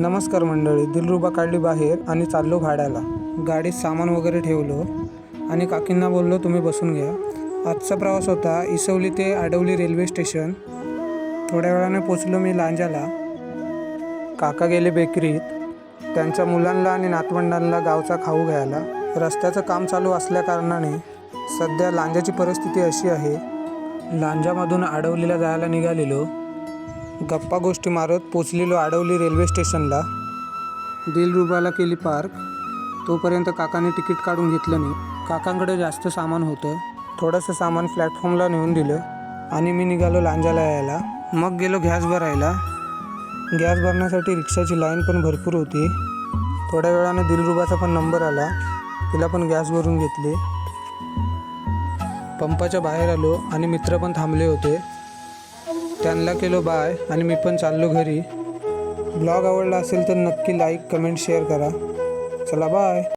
नमस्कार मंडळी दिलरुबा काढली बाहेर आणि चाललो भाड्याला. गाडीत सामान वगैरे ठेवलो आणि काकींना बोललो तुम्ही बसून घ्या. आजचा प्रवास होता इसवली ते आडवली रेल्वे स्टेशन. थोड्या वेळाने पोचलो मी लांजाला. काका गेले बेकरीत. त्यांच्या मुलांना आणि नातवंडांना गावचा खाऊ घ्यायला. रस्त्याचं काम चालू असल्याकारणाने सध्या लांजाची परिस्थिती अशी आहे. लांजामधून आडवलीला जायला निघालेलो. गप्पा गोष्टी मारत पोचलेलो आडवली रेल्वे स्टेशनला. दिलरुबाला केली पार्क. तोपर्यंत काकाने तिकीट काढून घेतलं नाही काकांकडे जास्त सामान होतं. थोडंसं सामान प्लॅटफॉर्मला नेऊन दिलं आणि मी निघालो लांजाला यायला मग गेलो गॅस भरायला. गॅस भरण्यासाठी रिक्षाची लाईन पण भरपूर होती. थोड्या वेळाने दिलरुबाचा पण नंबर आला. तिला पण गॅस भरून घेतली. पंपाच्या बाहेर आलो आणि मित्र पण थांबले होते. त्यांना केलो बाय आणि मी पण चाललो घरी. ब्लॉग आवडला असेल तर नक्की लाईक कमेंट शेअर करा. चला बाय.